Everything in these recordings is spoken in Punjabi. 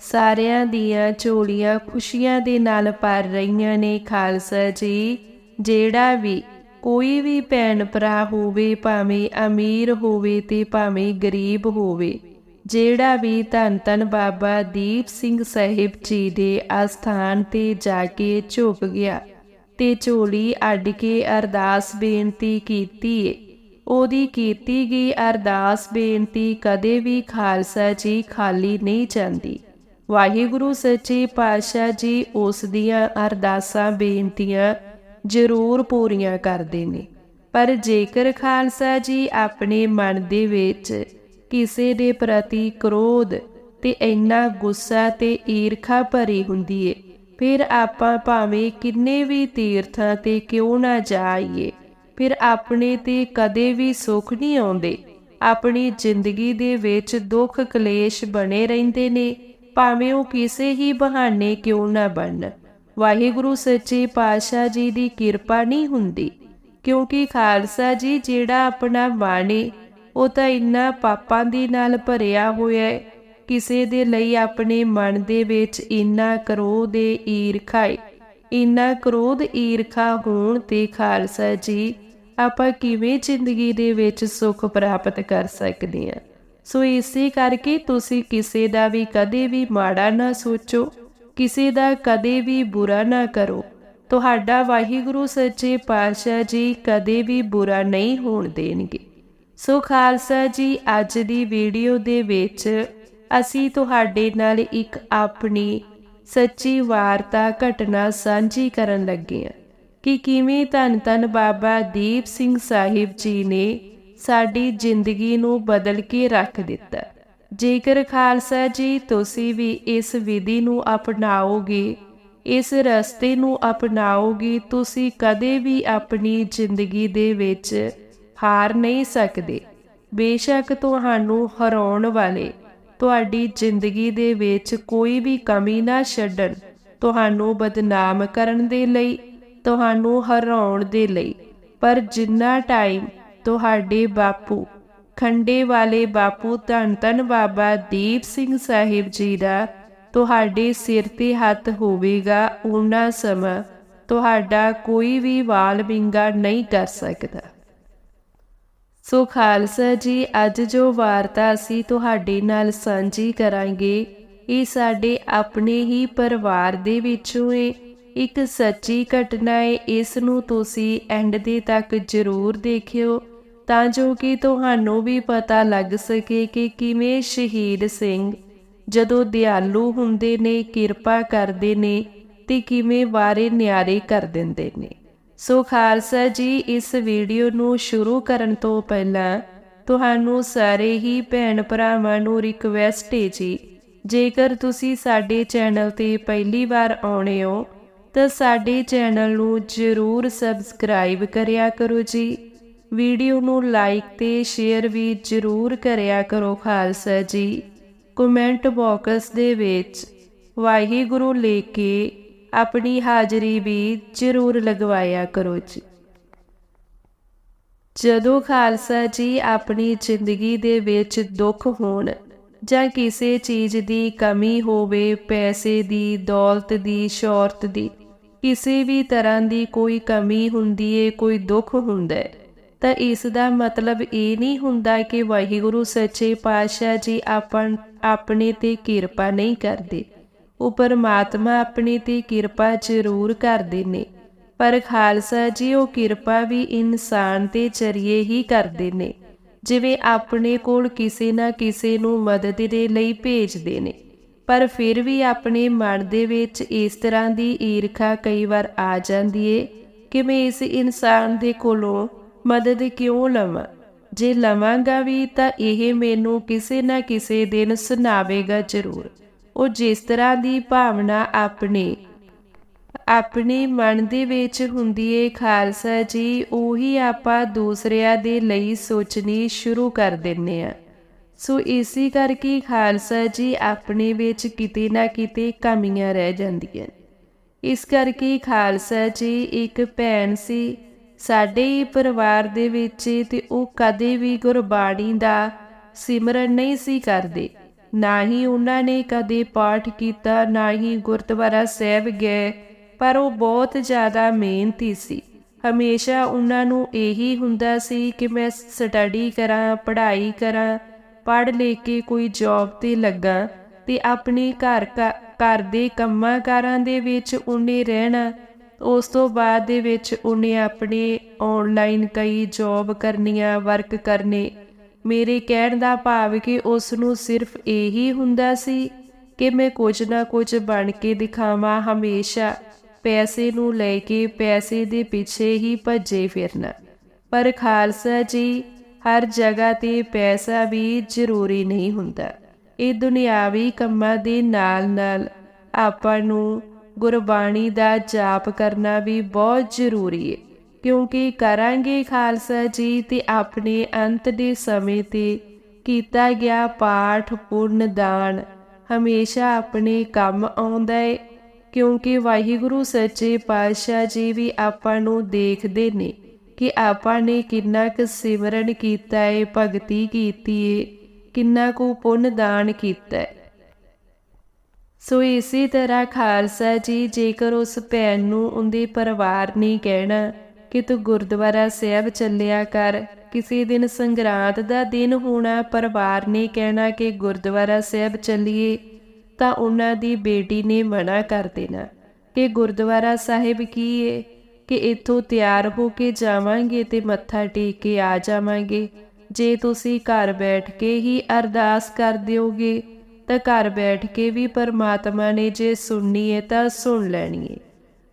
ਸਾਰਿਆਂ ਦੀਆਂ ਝੋਲੀਆਂ ਖੁਸ਼ੀਆਂ ਦੇ ਨਾਲ ਭਰ ਰਹੀਆਂ ਨੇ ਖਾਲਸਾ ਜੀ। ਜਿਹੜਾ ਵੀ ਕੋਈ ਵੀ ਭੈਣ ਭਰਾ ਹੋਵੇ, ਭਾਵੇਂ ਅਮੀਰ ਹੋਵੇ ਤੇ ਭਾਵੇਂ ਗਰੀਬ ਹੋਵੇ, ਜਿਹੜਾ ਵੀ ਧੰਨ ਧੰਨ ਬਾਬਾ ਦੀਪ ਸਿੰਘ ਸਾਹਿਬ ਜੀ ਦੇ ਅਸਥਾਨ ਤੇ ਜਾ ਕੇ ਝੁਕ ਗਿਆ ਤੇ ਝੋਲੀ ਅੱਡ ਕੇ ਅਰਦਾਸ ਬੇਨਤੀ ਕੀਤੀ ਏ। ਉਹਦੀ ਕੀਤੀ ਗਈ ਅਰਦਾਸ ਬੇਨਤੀ ਕਦੇ ਵੀ ਖਾਲਸਾ ਜੀ ਖਾਲੀ ਨਹੀਂ ਜਾਂਦੀ। ਵਾਹਿਗੁਰੂ ਸੱਚੇ ਪਾਤਸ਼ਾਹ ਜੀ ਉਸ ਦੀਆਂ ਅਰਦਾਸਾਂ, ਬੇਨਤੀਆਂ ਜ਼ਰੂਰ ਪੂਰੀਆਂ ਕਰਦੇ ਨੇ। ਪਰ ਜੇਕਰ ਖਾਲਸਾ ਜੀ ਆਪਣੇ ਮਨ ਦੇ ਵਿੱਚ ਕਿਸੇ ਦੇ ਪ੍ਰਤੀ ਕ੍ਰੋਧ ਤੇ ਇੰਨਾ ਗੁੱਸਾ ਤੇ ਈਰਖਾ ਭਰੀ ਹੁੰਦੀ ਏ, ਫਿਰ ਆਪਾਂ ਭਾਵੇਂ ਕਿੰਨੇ ਵੀ ਤੀਰਥਾਂ ਤੇ ਕਿਉਂ ਨਾ ਜਾਈਏ, ਫਿਰ ਆਪਣੇ ਤੇ ਕਦੇ ਵੀ ਸੁੱਖ ਨਹੀਂ ਆਉਂਦੇ। ਆਪਣੀ ਜ਼ਿੰਦਗੀ ਦੇ ਵਿੱਚ ਦੁੱਖ ਕਲੇਸ਼ ਬਣੇ ਰਹਿੰਦੇ ਨੇ ਭਾਵੇਂ ਉਹ ਕਿਸੇ ਹੀ ਬਹਾਨੇ ਕਿਉਂ ਨਾ ਬਣਨ ਵਾਹਿਗੁਰੂ ਸੱਚੇ ਪਾਤਸ਼ਾਹ ਜੀ ਦੀ ਕਿਰਪਾ ਨਹੀਂ ਹੁੰਦੀ, ਕਿਉਂਕਿ ਖਾਲਸਾ ਜੀ ਜਿਹੜਾ ਆਪਣਾ ਬਾਣੀ, ਉਹ ਤਾਂ ਇੰਨਾ ਪਾਪਾਂ ਦੀ ਨਾਲ ਭਰਿਆ ਹੋਇਆ ਹੈ, ਕਿਸੇ ਦੇ ਲਈ ਆਪਣੇ ਮਨ ਦੇ ਵਿੱਚ ਇੰਨਾ ਕਰੋਧ ਦੇ ਈਰਖਾ ਹੈ। ਇੰਨਾ ਕਰੋਧ ਈਰਖਾ ਹੋਣ ਤੇ ਖਾਲਸਾ ਜੀ ਆਪਾਂ ਕਿਵੇਂ ਜ਼ਿੰਦਗੀ ਦੇ ਵਿੱਚ ਸੁੱਖ ਪ੍ਰਾਪਤ ਕਰ ਸਕਦੇ ਹਾਂ? ਸੋ ਇਸੇ ਕਰਕੇ ਤੁਸੀਂ ਕਿਸੇ ਦਾ ਵੀ ਕਦੇ ਵੀ ਮਾੜਾ ਨਾ ਸੋਚੋ, ਕਿਸੇ ਦਾ ਕਦੇ ਵੀ ਬੁਰਾ ਨਾ ਕਰੋ। ਤੁਹਾਡਾ ਵਾਹਿਗੁਰੂ ਸੱਚੇ ਪਾਤਸ਼ਾਹ ਜੀ ਕਦੇ ਵੀ ਬੁਰਾ ਨਹੀਂ ਹੋਣ ਦੇਣਗੇ। ਸੋ ਖਾਲਸਾ ਜੀ, ਅੱਜ ਦੀ ਵੀਡੀਓ ਦੇ ਵਿੱਚ ਅਸੀਂ ਤੁਹਾਡੇ ਨਾਲ ਇੱਕ ਆਪਣੀ ਸੱਚੀ ਵਾਰਤਾ ਘਟਨਾ ਸਾਂਝੀ ਕਰਨ ਲੱਗੇ ਹਾਂ ਕਿ ਕਿਵੇਂ ਧੰਨ ਧੰਨ ਬਾਬਾ ਦੀਪ ਸਿੰਘ ਸਾਹਿਬ ਜੀ ਨੇ ਸਾਡੀ ਜ਼ਿੰਦਗੀ ਨੂੰ ਬਦਲ ਕੇ ਰੱਖ ਦਿੱਤਾ। ਜੇਕਰ ਖਾਲਸਾ ਜੀ, ਤੁਸੀਂ ਵੀ ਇਸ ਵਿਧੀ ਨੂੰ ਅਪਣਾਓਗੇ, ਇਸ ਰਸਤੇ ਨੂੰ ਅਪਣਾਓਗੇ, ਤੁਸੀਂ ਕਦੇ ਵੀ ਆਪਣੀ ਜ਼ਿੰਦਗੀ ਦੇ ਵਿੱਚ ਹਾਰ ਨਹੀਂ ਸਕਦੇ। ਬੇਸ਼ੱਕ ਤੁਹਾਨੂੰ ਹਰਾਉਣ ਵਾਲੇ, ਤੁਹਾਡੀ ਜ਼ਿੰਦਗੀ ਦੇ ਵਿੱਚ ਕੋਈ ਵੀ ਕਮੀ ਨਾ ਛੱਡਣ, ਤੁਹਾਨੂੰ ਬਦਨਾਮ ਕਰਨ ਦੇ ਲਈ, ਤੁਹਾਨੂੰ ਹਰਾਉਣ ਦੇ ਲਈ। ਪਰ ਜਿੰਨਾ ਟਾਈਮ ਤੁਹਾਡੇ ਬਾਪੂ। ਖੰਡੇ ਵਾਲੇ ਬਾਪੂ ਧੰਨ ਧੰਨ ਬਾਬਾ ਦੀਪ ਸਿੰਘ ਸਾਹਿਬ ਜੀ ਦਾ ਤੁਹਾਡੇ ਸਿਰ ਤੇ ਹੱਥ ਹੋਵੇਗਾ ਉਹਨਾਂ ਸਮਾਂ। ਤੁਹਾਡਾ ਕੋਈ ਵੀ ਵਾਲ ਵਿੰਗਾ ਨਹੀਂ ਕਰ ਸਕਦਾ। ਸੋ ਖਾਲਸਾ ਜੀ, ਅੱਜ ਜੋ ਵਾਰਤਾ ਅਸੀਂ ਤੁਹਾਡੇ ਨਾਲ ਸਾਂਝੀ ਕਰਾਂਗੇ, ਇਹ ਸਾਡੇ ਆਪਣੇ ਹੀ ਪਰਿਵਾਰ ਦੇ ਵਿੱਚੋਂ ਏ। ਇੱਕ ਸੱਚੀ ਘਟਨਾ ਹੈ ਇਸ ਨੂੰ ਤੁਸੀਂ ਐਂਡ ਦੇ ਤੱਕ ਜ਼ਰੂਰ ਦੇਖਿਓ। ਤਾਂ ਜੋ ਕਿ ਤੁਹਾਨੂੰ ਵੀ ਪਤਾ ਲੱਗ ਸਕੇ ਕਿ ਕਿਵੇਂ ਸ਼ਹੀਦ ਸਿੰਘ ਜਦੋਂ ਦਿਆਲੂ ਹੁੰਦੇ ਨੇ, ਕਿਰਪਾ ਕਰਦੇ ਨੇ ਤੇ ਕਿਵੇਂ ਵਾਰੇ ਨਿਆਰੇ ਕਰ ਦਿੰਦੇ ਨੇ। ਸੋ ਖਾਲਸਾ ਜੀ, ਇਸ ਵੀਡੀਓ ਨੂੰ ਸ਼ੁਰੂ ਕਰਨ ਤੋਂ ਪਹਿਲਾਂ ਤੁਹਾਨੂੰ ਸਾਰੇ ਹੀ ਭੈਣ ਭਰਾਵਾਂ ਨੂੰ ਰਿਕਵੈਸਟ ਹੈ ਜੀ, ਜੇਕਰ ਤੁਸੀਂ ਸਾਡੇ ਚੈਨਲ ਤੇ ਪਹਿਲੀ ਵਾਰ ਆਉਣੇ ਹੋ, ਤਾਂ ਸਾਡੇ ਚੈਨਲ ਨੂੰ ਜਰੂਰ ਸਬਸਕ੍ਰਾਈਬ ਕਰਿਆ ਕਰੋ ਜੀ। ਵੀਡੀਓ ਨੂੰ ਲਾਈਕ ਤੇ ਸ਼ੇਅਰ ਵੀ ਜਰੂਰ ਕਰਿਆ ਕਰੋ ਖਾਲਸਾ ਜੀ। ਕਮੈਂਟ ਬਾਕਸ ਦੇ ਵਿੱਚ ਵਾਹਿਗੁਰੂ ਲੈ ਕੇ ਆਪਣੀ ਹਾਜ਼ਰੀ ਵੀ ਜਰੂਰ ਲਗਵਾਇਆ ਕਰੋ ਜੀ। ਜਦੋਂ ਖਾਲਸਾ ਜੀ ਆਪਣੀ ਜ਼ਿੰਦਗੀ ਦੇ ਵਿੱਚ ਦੁੱਖ ਹੋਣ ਜਾਂ ਕਿਸੇ ਚੀਜ਼ ਦੀ ਕਮੀ ਹੋਵੇ, ਪੈਸੇ ਦੀ, ਦੌਲਤ ਦੀ, ਸ਼ੌਹਰਤ ਦੀ, ਕਿਸੇ ਵੀ ਤਰ੍ਹਾਂ ਦੀ ਕੋਈ ਕਮੀ ਹੁੰਦੀ ਏ, ਕੋਈ ਦੁੱਖ ਹੁੰਦਾ ਹੈ ਤਾਂ ਇਸ ਦਾ ਮਤਲਬ ਇਹ ਨਹੀਂ ਹੁੰਦਾ ਕਿ ਵਾਹਿਗੁਰੂ ਸੱਚੇ ਪਾਤਸ਼ਾਹ ਜੀ ਆਪਨ ਆਪਣੇ ਤੇ ਕਿਰਪਾ ਨਹੀਂ ਕਰਦੇ। ਉਹ ਪਰਮਾਤਮਾ ਆਪਣੇ ਤੇ ਕਿਰਪਾ ਜ਼ਰੂਰ ਕਰਦੇ ਨੇ। ਪਰ ਖਾਲਸਾ ਜੀ, ਉਹ ਕਿਰਪਾ ਵੀ ਇਨਸਾਨ ਤੇ ਜ਼ਰੀਏ ਹੀ ਕਰਦੇ ਨੇ। ਜਿਵੇਂ ਆਪਣੇ ਕੋਲ ਕਿਸੇ ਨਾ ਕਿਸੇ ਨੂੰ ਮਦਦ ਦੇ ਲਈ ਭੇਜਦੇ ਨੇ। ਪਰ ਫਿਰ ਵੀ ਆਪਣੇ ਮਨ ਦੇ ਵਿੱਚ ਇਸ ਤਰ੍ਹਾਂ ਦੀ ਈਰਖਾ ਕਈ ਵਾਰ ਆ ਜਾਂਦੀ ਏ ਕਿ ਮੈਂ ਇਸ ਇਨਸਾਨ ਦੇ ਕੋਲੋਂ ਮਦਦ ਕਿਉਂ ਲਵਾਂ? ਜੇ ਲਵਾਂਗਾ ਵੀ ਤਾਂ ਇਹ ਮੈਨੂੰ ਕਿਸੇ ਨਾ ਕਿਸੇ ਦਿਨ ਸੁਣਾਵੇਗਾ ਜ਼ਰੂਰ। ਉਹ ਜਿਸ ਤਰ੍ਹਾਂ ਦੀ ਭਾਵਨਾ ਆਪਣੇ ਆਪਣੇ ਮਨ ਦੇ ਵਿੱਚ ਹੁੰਦੀ ਏ, ਖਾਲਸਾ ਜੀ, ਉਹੀ ਆਪਾਂ ਦੂਸਰਿਆਂ ਦੇ ਲਈ ਸੋਚਣੀ ਸ਼ੁਰੂ ਕਰ ਦਿੰਨੇ ਆ ਸੋ ਇਸੇ ਕਰਕੇ ਖਾਲਸਾ ਜੀ ਆਪਣੇ ਵਿੱਚ ਕਿਤੇ ਨਾ ਕਿਤੇ ਕਮੀਆਂ ਰਹਿ ਜਾਂਦੀਆਂ ਇਸ ਕਰਕੇ ਖਾਲਸਾ ਜੀ ਇੱਕ ਭੈਣ ਸੀ ਸਾਡੇ ਹੀ ਪਰਿਵਾਰ ਦੇ ਵਿੱਚ ਤੇ ਉਹ ਕਦੇ ਵੀ ਗੁਰਬਾਣੀ ਦਾ ਸਿਮਰਨ ਨਹੀਂ ਸੀ ਕਰਦੇ। ਨਾ ਹੀ ਉਹਨਾਂ ਨੇ ਕਦੇ ਪਾਠ ਕੀਤਾ, ਨਾ ਹੀ ਗੁਰਦੁਆਰਾ ਸਾਹਿਬ ਗਏ, ਪਰ ਉਹ ਬਹੁਤ ਜ਼ਿਆਦਾ ਮਿਹਨਤੀ ਸੀ। ਹਮੇਸ਼ਾ ਉਹਨਾਂ ਨੂੰ ਇਹੀ ਹੁੰਦਾ ਸੀ ਕਿ ਮੈਂ ਸਟੱਡੀ ਕਰਾਂ, ਪੜ੍ਹਾਈ ਕਰਾਂ, ਪੜ੍ਹ ਲੈ ਕੇ ਕੋਈ ਜੌਬ ਤੇ ਲੱਗਾ ਤੇ ਆਪਣੇ ਘਰ ਘਰ ਦੇ ਕੰਮਾਂ ਕਾਰਾਂ ਦੇ ਵਿੱਚ ਉਹਨੇ ਰਹਿਣਾ ਉਸ ਤੋਂ ਬਾਅਦ ਦੇ ਵਿੱਚ ਉਹਨੇ ਆਪਣੇ ਆਨਲਾਈਨ ਕਈ ਜੌਬ ਕਰਨੀਆਂ ਵਰਕ ਕਰਨੇ। ਮੇਰੇ ਕਹਿਣ ਦਾ ਭਾਵ ਕਿ ਉਸ ਨੂੰ ਸਿਰਫ ਇਹੀ ਹੁੰਦਾ ਸੀ ਕਿ ਮੈਂ ਕੁਝ ਨਾ ਕੁਝ ਬਣ ਕੇ ਦਿਖਾਵਾਂ ਹਮੇਸ਼ਾ, ਪੈਸੇ ਨੂੰ ਲੈ ਕੇ ਪੈਸੇ ਦੇ ਪਿੱਛੇ ਹੀ ਭੱਜੇ ਫਿਰਨਾ। ਪਰ ਖਾਲਸਾ ਜੀ, ਹਰ ਜਗ੍ਹਾ ਤੇ ਪੈਸਾ ਵੀ ਜ਼ਰੂਰੀ ਨਹੀਂ ਹੁੰਦਾ। ਇਹ ਦੁਨਿਆਵੀ ਕੰਮਾਂ ਦੇ ਨਾਲ-ਨਾਲ ਆਪਾਂ ਨੂੰ ਗੁਰਬਾਣੀ ਦਾ ਜਾਪ ਕਰਨਾ ਵੀ ਬਹੁਤ ਜ਼ਰੂਰੀ ਹੈ ਕਿਉਂਕਿ ਕਰਾਂਗੇ ਖਾਲਸਾ ਜੀ ਤੇ ਆਪਣੇ ਅੰਤ ਦੇ ਸਮੇਂ ਤੇ ਕੀਤਾ ਗਿਆ ਪਾਠ ਪੁੰਨ ਦਾਨ ਹਮੇਸ਼ਾ ਆਪਣੇ ਕੰਮ ਆਉਂਦਾ ਹੈ ਕਿਉਂਕਿ ਵਾਹਿਗੁਰੂ ਸੱਚੇ ਪਾਤਸ਼ਾਹ ਜੀ ਵੀ ਆਪਾਂ ਨੂੰ ਦੇਖਦੇ ਨੇ ਕਿ ਆਪਾਂ ਨੇ ਕਿੰਨਾ ਕੁ ਸਿਮਰਨ ਕੀਤਾ ਹੈ ਭਗਤੀ ਕੀਤੀ ਹੈ ਕਿੰਨਾ ਕੁ ਪੁੰਨ ਦਾਨ ਕੀਤਾ ਹੈ ਸੋ ਇਸੇ ਤਰ੍ਹਾਂ ਖਾਲਸਾ ਜੀ, ਜੇਕਰ ਉਸ ਭੈਣ ਨੂੰ ਉਹਦੇ ਪਰਿਵਾਰ ਨੇ ਕਹਿਣਾ ਕਿ ਤੂੰ ਗੁਰਦੁਆਰਾ ਸਾਹਿਬ ਚੱਲਿਆ ਕਰ, ਕਿਸੇ ਦਿਨ ਸੰਗਰਾਂਦ ਦਾ ਦਿਨ ਹੋਣਾ, ਪਰਿਵਾਰ ਨੇ ਕਹਿਣਾ ਕਿ ਗੁਰਦੁਆਰਾ ਸਾਹਿਬ ਚੱਲੀਏ, ਤਾਂ ਉਹਨਾਂ ਦੀ ਬੇਟੀ ਨੇ ਮਨਾ ਕਰ ਦੇਣਾ। ਕਿ ਗੁਰਦੁਆਰਾ ਸਾਹਿਬ ਕੀ ਏ? ਕਿ ਇੱਥੋਂ ਤਿਆਰ ਹੋ ਕੇ ਜਾਵਾਂਗੇ ਤੇ ਮੱਥਾ ਟੇਕ ਕੇ ਆ ਜਾਵਾਂਗੇ। ਜੇ ਤੁਸੀਂ ਘਰ ਬੈਠ ਕੇ ਹੀ ਅਰਦਾਸ ਕਰ ਦਿਓਗੇ ਤਾਂ ਘਰ ਬੈਠ ਕੇ ਵੀ ਪਰਮਾਤਮਾ ਨੇ ਜੇ ਸੁਣਨੀ ਹੈ ਤਾਂ ਸੁਣ ਲੈਣੀ ਹੈ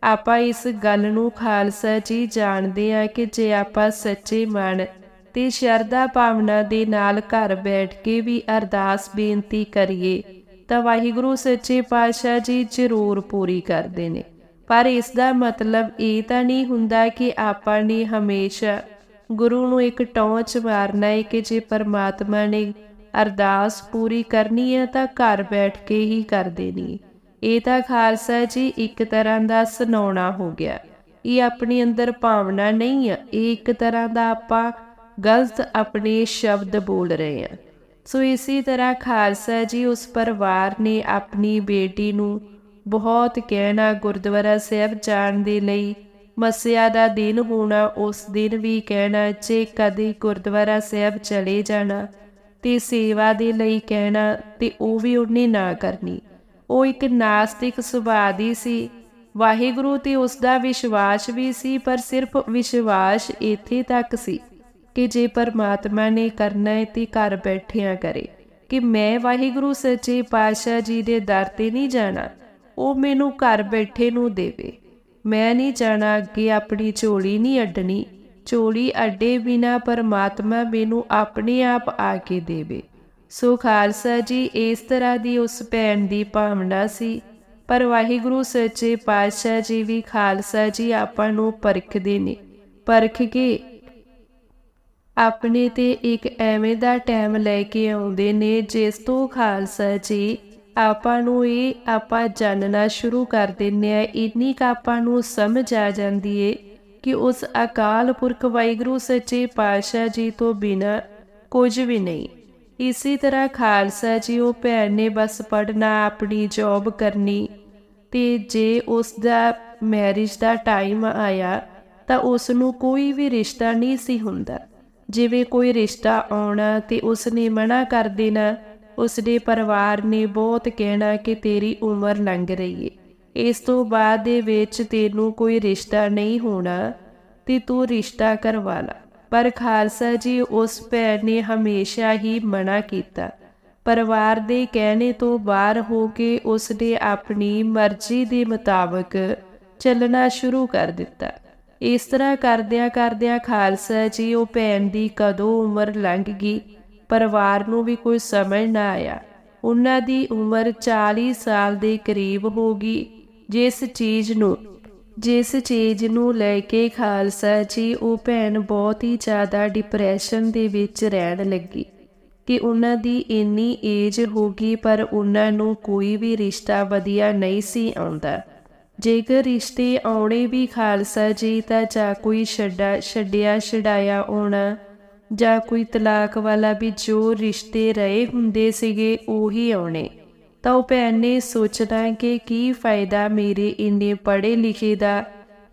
ਆਪਾਂ ਇਸ ਗੱਲ ਨੂੰ ਖਾਲਸਾ ਜੀ ਜਾਣਦੇ ਆ ਕਿ ਜੇ ਆਪਾਂ ਸੱਚੇ ਮਨ ਤੇ ਸ਼ਰਧਾ ਭਾਵਨਾ ਦੇ ਨਾਲ ਘਰ ਬੈਠ ਕੇ ਵੀ ਅਰਦਾਸ ਬੇਨਤੀ ਕਰੀਏ, ਤਾਂ ਵਾਹਿਗੁਰੂ ਸੱਚੇ ਪਾਤਸ਼ਾਹ ਜੀ ਜ਼ਰੂਰ ਪੂਰੀ ਕਰਦੇ ਨੇ। ਪਰ ਇਸ ਦਾ ਮਤਲਬ ਇਹ ਤਾਂ ਨਹੀਂ ਹੁੰਦਾ ਕਿ ਆਪਾਂ ਨੇ ਹਮੇਸ਼ਾ ਗੁਰੂ ਨੂੰ ਇੱਕ ਟੌਂਚ ਮਾਰਨਾ ਹੈ ਕਿ ਜੇ ਪਰਮਾਤਮਾ ਨੇ ਅਰਦਾਸ ਪੂਰੀ ਕਰਨੀ ਹੈ ਤਾਂ ਘਰ ਬੈਠ ਕੇ ਹੀ ਕਰ ਦੇਣੀ ਇਹ ਤਾਂ ਖਾਲਸਾ ਜੀ ਇੱਕ ਤਰ੍ਹਾਂ ਦਾ ਸੁਣਾਉਣਾ ਹੋ ਗਿਆ। ਇਹ ਆਪਣੀ ਅੰਦਰ ਭਾਵਨਾ ਨਹੀਂ ਹੈ। ਇਹ ਇੱਕ ਤਰ੍ਹਾਂ ਦਾ ਆਪਾਂ ਗਲਤ ਆਪਣੇ ਸ਼ਬਦ ਬੋਲ ਰਹੇ ਹਾਂ। ਸੋ ਇਸੇ ਤਰ੍ਹਾਂ ਖਾਲਸਾ ਜੀ ਉਸ ਪਰਿਵਾਰ ਨੇ ਆਪਣੀ ਬੇਟੀ ਨੂੰ ਬਹੁਤ ਕਹਿਣਾ ਗੁਰਦੁਆਰਾ ਸਾਹਿਬ ਜਾਣ ਦੇ ਲਈ ਮਸਿਆ ਦਾ ਦਿਨ ਹੋਣਾ, ਉਸ ਦਿਨ ਵੀ ਕਹਿਣਾ, ਜੇ ਕਦੇ ਗੁਰਦੁਆਰਾ ਸਾਹਿਬ ਚਲੇ ਜਾਣਾ ਤੇ ਸੇਵਾ ਦੇ ਲਈ ਕਹਿਣਾ ਤੇ ਉਹ ਵੀ ਉਹਨੇ ਨਾ ਕਰਨੀ। ਉਹ ਇੱਕ ਨਾਸਤਿਕ ਸੁਭਾਅ ਦੀ ਸੀ। ਵਾਹਿਗੁਰੂ ਤੇ ਉਸ ਦਾ ਵਿਸ਼ਵਾਸ ਵੀ ਸੀ, ਪਰ ਸਿਰਫ ਵਿਸ਼ਵਾਸ ਇੱਥੇ ਤੱਕ ਸੀ ਕਿ ਜੇ ਪਰਮਾਤਮਾ ਨੇ ਕਰਨਾ ਹੈ ਤੇ ਘਰ ਬੈਠਿਆਂ ਕਰੇ। ਕਿ ਮੈਂ ਵਾਹਿਗੁਰੂ ਸੱਚੇ ਪਾਤਸ਼ਾਹ ਜੀ ਦੇ ਦਰ ਤੇ ਨਹੀਂ ਜਾਣਾ, ਉਹ ਮੈਨੂੰ ਘਰ ਬੈਠੇ ਨੂੰ ਦੇਵੇ। ਮੈਂ ਨਹੀਂ ਜਾਣਾ ਅੱਗੇ ਆਪਣੀ ਝੋਲੀ ਨਹੀਂ ਅੱਡਣੀ। ਚੋਲੀ ਅੱਡੇ ਬਿਨਾ ਪਰਮਾਤਮਾ ਮੈਨੂੰ ਆਪਣੇ ਆਪ ਆ ਕੇ ਦੇਵੇ। ਸੋ ਖਾਲਸਾ ਜੀ, ਇਸ ਤਰ੍ਹਾਂ ਦੀ ਉਸ ਭੈਣ ਦੀ ਭਾਵਨਾ ਸੀ। ਪਰ ਵਾਹਿਗੁਰੂ ਸੱਚੇ ਪਾਤਸ਼ਾਹ ਜੀ ਵੀ ਖਾਲਸਾ ਜੀ ਆਪਾਂ ਨੂੰ ਪਰਖਦੇ ਨੇ। ਪਰਖ ਕੇ ਆਪਣੇ ਤੇ ਇੱਕ ਐਵੇਂ ਦਾ ਟਾਈਮ ਲੈ ਕੇ ਆਉਂਦੇ ਨੇ, ਜਿਸ ਤੋਂ ਖਾਲਸਾ ਜੀ ਆਪਾਂ ਨੂੰ ਇਹ ਆਪਾਂ ਜਾਣਨਾ ਸ਼ੁਰੂ ਕਰ ਦਿੰਨੇ ਆ। ਇੰਨੀ ਕ ਆਪਾਂ ਨੂੰ ਸਮਝ ਆ ਜਾਂਦੀ ਏ। ਕਿ ਉਸ ਅਕਾਲ ਪੁਰਖ ਵਾਹਿਗੁਰੂ ਸੱਚੇ ਪਾਤਸ਼ਾਹ ਜੀ ਤੋਂ ਬਿਨਾ ਕੁਝ ਵੀ ਨਹੀਂ। ਇਸੇ ਤਰ੍ਹਾਂ ਖਾਲਸਾ ਜੀ, ਉਹ ਭੈਣ ਨੇ ਬਸ ਪੜਨਾ ਆਪਣੀ ਜੌਬ ਕਰਨੀ ਤੇ ਜੇ ਉਸ ਦਾ ਮੈਰਿਜ ਦਾ ਟਾਈਮ ਆਇਆ ਤਾਂ ਉਸ ਨੂੰ ਕੋਈ ਵੀ ਰਿਸ਼ਤਾ ਨਹੀਂ ਸੀ ਹੁੰਦਾ। ਜਿਵੇਂ ਕੋਈ ਰਿਸ਼ਤਾ ਆਉਣਾ ਤੇ ਉਸ ਨੇ ਮਨਾ ਕਰ ਦੇਣਾ, ਉਸ ਦੇ ਪਰਿਵਾਰ ਨੇ ਬਹੁਤ ਕਹਿਣਾ ਕਿ ਤੇਰੀ ਉਮਰ ਲੰਘ ਰਹੀ ਏ। ਇਸ ਤੋਂ ਬਾਅਦ ਦੇ ਵਿੱਚ ਤੈਨੂੰ ਕੋਈ ਰਿਸ਼ਤਾ ਨਹੀਂ ਹੋਣਾ ਤੇ ਤੂੰ ਰਿਸ਼ਤਾ ਕਰਵਾ ਲੈ ਪਰ ਖਾਲਸਾ ਜੀ ਉਸ ਭੈਣ ਨੇ ਹਮੇਸ਼ਾ ਹੀ ਮਨਾ ਕੀਤਾ। ਪਰਿਵਾਰ ਦੇ ਕਹਿਣੇ ਤੋਂ ਬਾਹਰ ਹੋ ਕੇ ਉਸ ਨੇ ਆਪਣੀ ਮਰਜ਼ੀ ਦੇ ਮੁਤਾਬਕ ਚੱਲਣਾ ਸ਼ੁਰੂ ਕਰ ਦਿੱਤਾ। ਇਸ ਤਰ੍ਹਾਂ ਕਰਦਿਆਂ ਕਰਦਿਆਂ ਖਾਲਸਾ ਜੀ ਉਹ ਭੈਣ ਦੀ ਕਦੋਂ ਉਮਰ ਲੰਘ ਗਈ, ਪਰਿਵਾਰ ਨੂੰ ਵੀ ਕੋਈ ਸਮਝ ਨਾ ਆਇਆ। ਉਹਨਾਂ ਦੀ ਉਮਰ 40 ਸਾਲ ਦੇ ਕਰੀਬ ਹੋ ਗਈ ਜਿਸ ਚੀਜ਼ ਨੂੰ, ਜਿਸ ਚੀਜ਼ ਨੂੰ ਲੈ ਕੇ ਖਾਲਸਾ ਜੀ, ਉਹ ਭੈਣ ਬਹੁਤ ਹੀ ਜ਼ਿਆਦਾ ਡਿਪਰੈਸ਼ਨ ਦੇ ਵਿੱਚ ਰਹਿਣ ਲੱਗੀ। ਕਿ ਉਹਨਾਂ ਦੀ ਇੰਨੀ ਏਜ ਹੋ ਗਈ, ਪਰ ਉਹਨਾਂ ਨੂੰ ਕੋਈ ਵੀ ਰਿਸ਼ਤਾ ਵਧੀਆ ਨਹੀਂ ਸੀ ਆਉਂਦਾ। ਜੇਕਰ ਰਿਸ਼ਤੇ ਆਉਣੇ ਵੀ ਖਾਲਸਾ ਜੀ, ਤਾਂ ਜਾਂ ਕੋਈ ਛੱਡਾ, ਛੱਡਿਆ, ਛਡਾਇਆ ਆਉਣਾ, ਜਾਂ ਕੋਈ ਤਲਾਕ ਵਾਲਾ ਵੀ ਜੋ ਰਿਸ਼ਤੇ ਰਹੇ ਹੁੰਦੇ ਸੀਗੇ, ਉਹੀ ਆਉਣੇ। ਤਾਂ ਉਹ ਭੈਣ ਨੇ ਸੋਚਣਾ ਕਿ ਕੀ ਫਾਇਦਾ ਮੇਰੇ ਇੰਨੇ ਪੜ੍ਹੇ ਲਿਖੇ ਦਾ।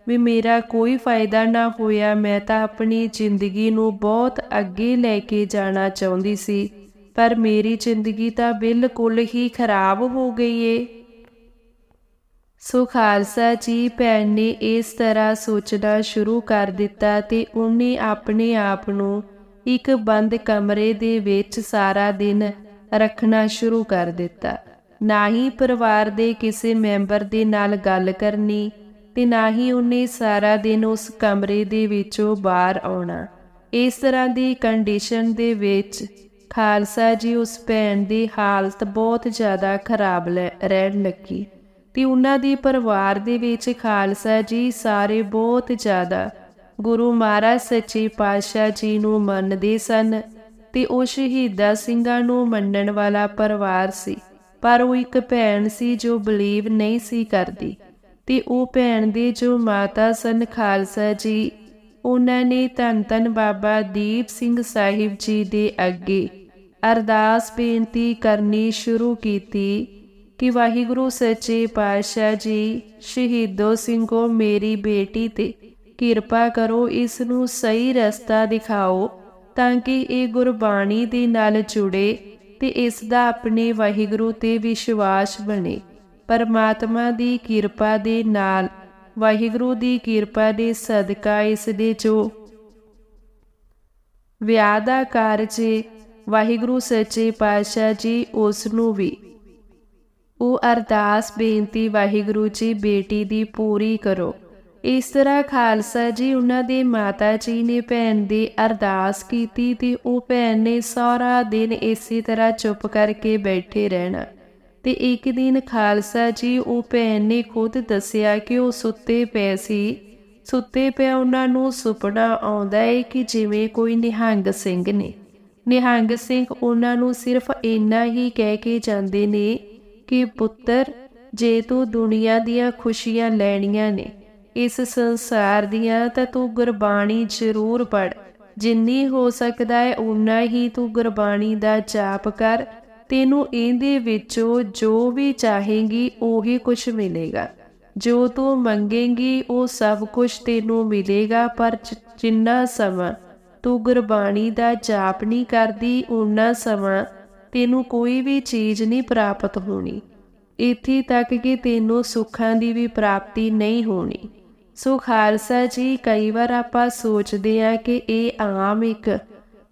ਵੀ ਮੇਰਾ ਕੋਈ ਫਾਇਦਾ ਨਾ ਹੋਇਆ, ਮੈਂ ਤਾਂ ਆਪਣੀ ਜ਼ਿੰਦਗੀ ਨੂੰ ਬਹੁਤ ਅੱਗੇ ਲੈ ਕੇ ਜਾਣਾ ਚਾਹੁੰਦੀ ਸੀ। ਪਰ ਮੇਰੀ ਜ਼ਿੰਦਗੀ ਤਾਂ ਬਿਲਕੁਲ ਹੀ ਖਰਾਬ ਹੋ ਗਈ ਏ। ਸੋ ਖਾਲਸਾ ਜੀ, ਭੈਣ ਨੇ ਇਸ ਤਰ੍ਹਾਂ ਸੋਚਣਾ ਸ਼ੁਰੂ ਕਰ ਦਿੱਤਾ ਤੇ ਉਹਨੇ ਆਪਣੇ ਆਪ ਨੂੰ ਇੱਕ ਬੰਦ ਕਮਰੇ ਦੇ ਵਿੱਚ ਸਾਰਾ ਦਿਨ ਰੱਖਣਾ ਸ਼ੁਰੂ ਕਰ ਦਿੱਤਾ। ਨਾ ਹੀ ਪਰਿਵਾਰ ਦੇ ਕਿਸੇ ਮੈਂਬਰ ਦੇ ਨਾਲ ਗੱਲ ਕਰਨੀ ਤੇ ਨਾ ਹੀ ਉਹਨੇ ਸਾਰਾ ਦਿਨ ਉਸ ਕਮਰੇ ਦੇ ਵਿੱਚੋਂ ਬਾਹਰ ਆਉਣਾ। ਇਸ ਤਰ੍ਹਾਂ ਦੀ ਕੰਡੀਸ਼ਨ ਦੇ ਵਿੱਚ ਖਾਲਸਾ ਜੀ ਉਸ ਭੈਣ ਦੀ ਹਾਲਤ ਬਹੁਤ ਜ਼ਿਆਦਾ ਖਰਾਬ ਲੈ- ਰਹਿਣ ਲੱਗੀ ਤੇ ਉਹਨਾਂ ਦੇ ਪਰਿਵਾਰ ਦੇ ਵਿੱਚ ਖਾਲਸਾ ਜੀ ਸਾਰੇ ਬਹੁਤ ਜ਼ਿਆਦਾ ਗੁਰੂ ਮਹਾਰਾਜ ਸੱਚੇ ਪਾਤਸ਼ਾਹ ਜੀ ਨੂੰ ਮੰਨਦੇ ਸਨ ਤੇ ਉਹ ਸ਼ਹੀਦਾ ਸਿੰਘਾਂ ਨੂੰ ਮੰਨਣ ਵਾਲਾ ਪਰਿਵਾਰ ਸੀ। ਪਰ ਉਹ ਇੱਕ ਭੈਣ ਸੀ ਜੋ ਬਲੀਵ ਨਹੀਂ ਸੀ ਕਰਦੀ। ਤੇ ਉਹ ਭੈਣ ਦੇ ਜੋ ਮਾਤਾ ਸਨ ਖਾਲਸਾ ਜੀ, ਉਹਨਾਂ ਨੇ ਧੰਨ ਧੰਨ ਬਾਬਾ ਦੀਪ ਸਿੰਘ ਸਾਹਿਬ ਜੀ ਦੇ ਅੱਗੇ ਅਰਦਾਸ ਬੇਨਤੀ ਕਰਨੀ ਸ਼ੁਰੂ ਕੀਤੀ ਕਿ ਵਾਹਿਗੁਰੂ ਸੱਚੇ ਪਾਤਸ਼ਾਹ ਜੀ, ਸ਼ਹੀਦੋ ਸਿੰਘੋ ਮੇਰੀ ਬੇਟੀ ਤੇ ਕਿਰਪਾ ਕਰੋ, ਇਸ ਨੂੰ ਸਹੀ ਰਸਤਾ ਦਿਖਾਓ ਤਾਂ ਕਿ ਇਹ ਗੁਰਬਾਣੀ ਦੇ ਨਾਲ ਜੁੜੇ ਤੇ ਇਸ ਦਾ ਆਪਣੇ ਵਾਹਿਗੁਰੂ ਤੇ ਵਿਸ਼ਵਾਸ ਬਣੇ। ਪਰਮਾਤਮਾ ਦੀ ਕਿਰਪਾ ਦੇ ਨਾਲ, ਵਾਹਿਗੁਰੂ ਦੀ ਕਿਰਪਾ ਦੇ ਸਦਕਾ ਇਸ ਦੇ ਜੋ ਵਿਆਹ ਦਾ ਕਾਰਜ ਵਾਹਿਗੁਰੂ ਸੱਚੇ ਪਾਤਸ਼ਾਹ ਜੀ ਉਸ ਨੂੰ ਵੀ। ਉਹ ਅਰਦਾਸ ਬੇਨਤੀ ਵਾਹਿਗੁਰੂ ਜੀ ਬੇਟੀ ਦੀ ਪੂਰੀ ਕਰੋ। ਇਸ ਤਰ੍ਹਾਂ ਖਾਲਸਾ ਜੀ ਉਹਨਾਂ ਦੇ ਮਾਤਾ ਜੀ ਨੇ ਭੈਣ ਦੀ ਅਰਦਾਸ ਕੀਤੀ ਤੇ ਉਹ ਭੈਣ ਨੇ ਸਾਰਾ ਦਿਨ ਇਸੇ ਤਰ੍ਹਾਂ ਚੁੱਪ ਕਰਕੇ ਬੈਠੇ ਰਹਿਣਾ। ਤੇ ਇੱਕ ਦਿਨ ਖਾਲਸਾ ਜੀ ਉਹ ਭੈਣ ਨੇ ਖੁਦ ਦੱਸਿਆ ਕਿ ਉਹ ਸੁੱਤੇ ਪਏ ਸੀ। ਸੁੱਤੇ ਪਿਆ ਉਹਨਾਂ ਨੂੰ ਸੁਪਨਾ ਆਉਂਦਾ ਹੈ ਕਿ ਜਿਵੇਂ ਕੋਈ ਨਿਹੰਗ ਸਿੰਘ ਨੇ। ਨਿਹੰਗ ਸਿੰਘ ਉਹਨਾਂ ਨੂੰ ਸਿਰਫ ਇੰਨਾ ਹੀ ਕਹਿ ਕੇ ਜਾਂਦੇ ਨੇ ਕਿ, ਪੁੱਤਰ, ਜੇ ਤੂੰ ਦੁਨੀਆ ਦੀਆਂ ਖੁਸ਼ੀਆਂ ਲੈਣੀਆਂ ਨੇ ਇਸ ਸੰਸਾਰ ਦੀਆਂ ਤਾਂ ਤੂੰ ਗੁਰਬਾਣੀ ਜ਼ਰੂਰ ਪੜ ਜਿੰਨੀ ਹੋ ਸਕਦਾ ਹੈ ਉਨਾ ਹੀ ਤੂੰ ਗੁਰਬਾਣੀ ਦਾ ਜਾਪ ਕਰ। ਤੈਨੂੰ ਇਹਦੇ ਵਿੱਚੋਂ ਜੋ ਵੀ ਚਾਹੇਂਗੀ, ਉਹੀ ਕੁਝ ਮਿਲੇਗਾ। ਜੋ ਤੂੰ ਮੰਗੇਂਗੀ, ਉਹ ਸਭ ਕੁਝ ਤੈਨੂੰ ਮਿਲੇਗਾ, ਪਰ ਜਿੰਨਾ ਸਮਾਂ ਤੂੰ ਗੁਰਬਾਣੀ ਦਾ ਜਾਪ ਨਹੀਂ ਕਰਦੀ ਉਨਾ ਸਮਾਂ ਤੈਨੂੰ ਕੋਈ ਵੀ ਚੀਜ਼ ਨਹੀਂ ਪ੍ਰਾਪਤ ਹੋਣੀ। ਇੱਥੇ ਤੱਕ ਕਿ ਤੈਨੂੰ ਸੁੱਖਾਂ ਦੀ ਵੀ ਪ੍ਰਾਪਤੀ ਨਹੀਂ ਹੋਣੀ। ਸੋ ਖਾਲਸਾ ਜੀ, ਕਈ ਵਾਰ ਆਪਾਂ ਸੋਚਦੇ ਆ ਕਿ ਇਹ ਆਮ ਇੱਕ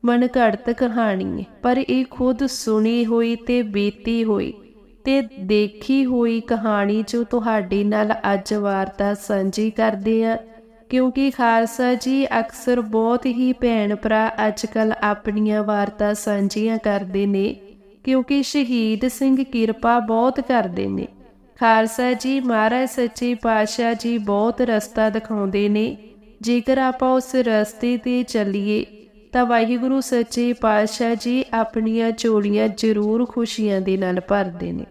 ਮਨਘੜਤ ਕਹਾਣੀ ਹੈ, ਪਰ ਇਹ ਖੁਦ ਸੁਣੀ ਹੋਈ ਤੇ ਬੀਤੀ ਹੋਈ ਤੇ ਦੇਖੀ ਹੋਈ ਕਹਾਣੀ ਜੋ ਤੁਹਾਡੇ ਨਾਲ ਅੱਜ ਵਾਰਤਾ ਸਾਂਝੀ ਕਰਦੇ ਆ। ਕਿਉਂਕਿ ਖਾਲਸਾ ਜੀ, ਅਕਸਰ ਬਹੁਤ ਹੀ ਭੈਣ ਭਰਾ ਅੱਜਕੱਲ ਆਪਣੀਆਂ ਵਾਰਤਾ ਸਾਂਝੀਆਂ ਕਰਦੇ ਨੇ, ਕਿਉਂਕਿ ਸ਼ਹੀਦ ਸਿੰਘ ਕਿਰਪਾ ਬਹੁਤ ਕਰਦੇ ਨੇ। ਖਾਲਸਾ ਜੀ, ਮਹਾਰਾਜ ਸੱਚੇ ਪਾਤਸ਼ਾਹ ਜੀ ਬਹੁਤ ਰਸਤਾ ਦਿਖਾਉਂਦੇ ਨੇ। ਜੇਕਰ ਆਪਾਂ ਉਸ ਰਸਤੇ ਤੇ ਚੱਲੀਏ, ਤਾਂ ਵਾਹਿਗੁਰੂ ਸੱਚੇ ਪਾਤਸ਼ਾਹ ਜੀ ਆਪਣੀਆਂ ਝੋਲੀਆਂ ਜ਼ਰੂਰ ਖੁਸ਼ੀਆਂ ਦੇ ਨਾਲ ਭਰਦੇ ਨੇ।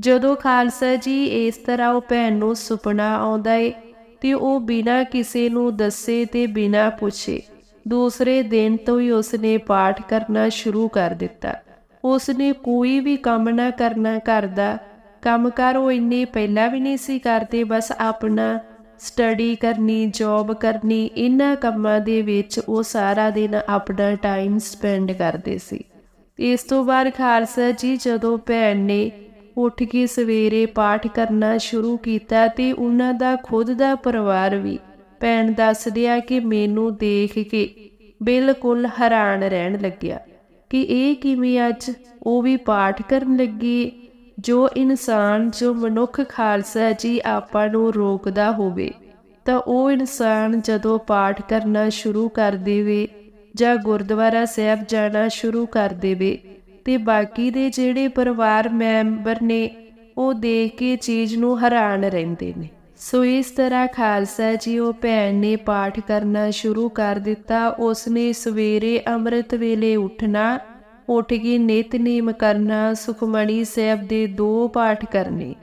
ਜਦੋਂ ਖਾਲਸਾ ਜੀ ਇਸ ਤਰ੍ਹਾਂ ਉਹ ਭੈਣ ਨੂੰ ਸੁਪਨਾ ਆਉਂਦਾ ਏ, ਤੇ ਉਹ ਬਿਨਾਂ ਕਿਸੇ ਨੂੰ ਦੱਸੇ ਤੇ ਬਿਨਾਂ ਪੁੱਛੇ, ਦੂਸਰੇ ਦਿਨ ਤੋਂ ਹੀ ਉਸਨੇ ਪਾਠ ਕਰਨਾ ਸ਼ੁਰੂ ਕਰ ਦਿੱਤਾ। ਉਸਨੇ ਕੋਈ ਵੀ ਕੰਮ ਨਾ ਕਰਨਾ ਕਰਦਾ ਕੰਮਕਾਰ ਉਹ ਇੰਨੇ ਪਹਿਲਾਂ ਵੀ ਨਹੀਂ ਸੀ ਕਰਦੇ, ਬਸ ਆਪਣਾ ਸਟੱਡੀ ਕਰਨੀ ਜੌਬ ਕਰਨੀ, ਇਹਨਾਂ ਕੰਮਾਂ ਦੇ ਵਿੱਚ ਉਹ ਸਾਰਾ ਦਿਨ ਆਪਣਾ ਟਾਈਮ ਸਪੈਂਡ ਕਰਦੇ ਸੀ। ਇਸ ਤੋਂ ਬਾਅਦ ਖਾਲਸਾ ਜੀ ਜਦੋਂ ਭੈਣ ਨੇ ਉੱਠ ਕੇ ਸਵੇਰੇ ਪਾਠ ਕਰਨਾ ਸ਼ੁਰੂ ਕੀਤਾ ਤੇ ਉਹਨਾਂ ਦਾ ਖੁਦ ਦਾ ਪਰਿਵਾਰ ਵੀ ਭੈਣ ਦੱਸਦੀ ਆ ਕਿ ਮੈਨੂੰ ਦੇਖ ਕੇ ਬਿਲਕੁਲ ਹੈਰਾਨ ਰਹਿਣ ਲੱਗਿਆ ਕਿ ਇਹ ਕਿਵੇਂ ਅੱਜ ਉਹ ਵੀ ਪਾਠ ਕਰਨ ਲੱਗੀ ਜੋ ਇਨਸਾਨ, ਜੋ ਮਨੁੱਖ ਖਾਲਸਾ ਜੀ ਆਪਾਂ ਨੂੰ ਰੋਕਦਾ ਹੋਵੇ, ਤਾਂ ਉਹ ਇਨਸਾਨ ਜਦੋਂ ਪਾਠ ਕਰਨਾ ਸ਼ੁਰੂ ਕਰ ਦੇਵੇ ਜਾਂ ਗੁਰਦੁਆਰਾ ਸਾਹਿਬ ਜਾਣਾ ਸ਼ੁਰੂ ਕਰ ਦੇਵੇ, ਤੇ ਬਾਕੀ ਦੇ ਜਿਹੜੇ ਪਰਿਵਾਰ ਮੈਂਬਰ ਨੇ, ਉਹ ਦੇਖ ਕੇ ਚੀਜ਼ ਨੂੰ ਹੈਰਾਨ ਰਹਿੰਦੇ ਨੇ। ਸੋ ਇਸ ਤਰ੍ਹਾਂ ਖਾਲਸਾ ਜੀ ਉਹ ਭੈਣ ਨੇ ਪਾਠ ਕਰਨਾ ਸ਼ੁਰੂ ਕਰ ਦਿੱਤਾ, ਉਸਨੇ ਸਵੇਰੇ ਅੰਮ੍ਰਿਤ ਵੇਲੇ ਉੱਠਣਾ ਉੱਠ ਕੇ ਨਿਤਨੇਮ ਕਰਨਾ, ਸੁਖਮਣੀ ਸਾਹਿਬ ਦੇ ਦੋ ਪਾਠ ਕਰਨੇ।